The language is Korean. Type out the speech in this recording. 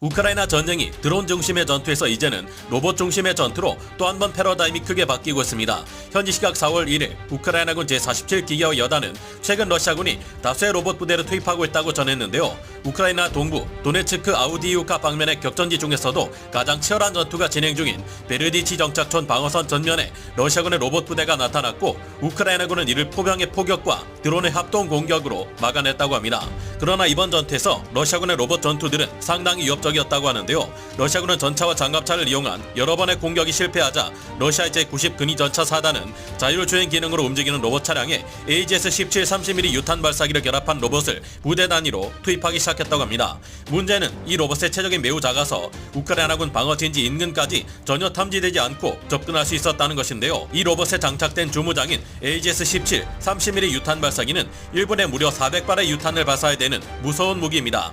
우크라이나 전쟁이 드론 중심의 전투에서 이제는 로봇 중심의 전투로 또 한 번 패러다임이 크게 바뀌고 있습니다. 현지 시각 4월 1일 우크라이나군 제47기계화 여단은 최근 러시아군이 다수의 로봇 부대를 투입하고 있다고 전했는데요. 우크라이나 동부 도네츠크 아우디이우카 방면의 격전지 중에서도 가장 치열한 전투가 진행 중인 베르디치 정착촌 방어선 전면에 러시아군의 로봇 부대가 나타났고 우크라이나군은 이를 포병의 포격과 드론의 합동 공격으로 막아냈다고 합니다. 그러나 이번 전투에서 러시아군의 로봇 전투들은 상당히 위협적이었다고 하는데요. 러시아군은 전차와 장갑차를 이용한 여러 번의 공격이 실패하자 러시아 제90 근위 전차 사단은 자율주행 기능으로 움직이는 로봇 차량에 AGS-17 30mm 유탄 발사기를 결합한 로봇을 부대 단위로 투입하기 시작 했다고 합니다. 문제는 이 로봇의 체적이 매우 작아서 우크라이나군 방어진지 인근까지 전혀 탐지되지 않고 접근할 수 있었다는 것인데요. 이 로봇에 장착된 주무장인 AGS-17 30mm 유탄 발사기는 1분에 무려 400발의 유탄을 발사해야 되는 무서운 무기입니다.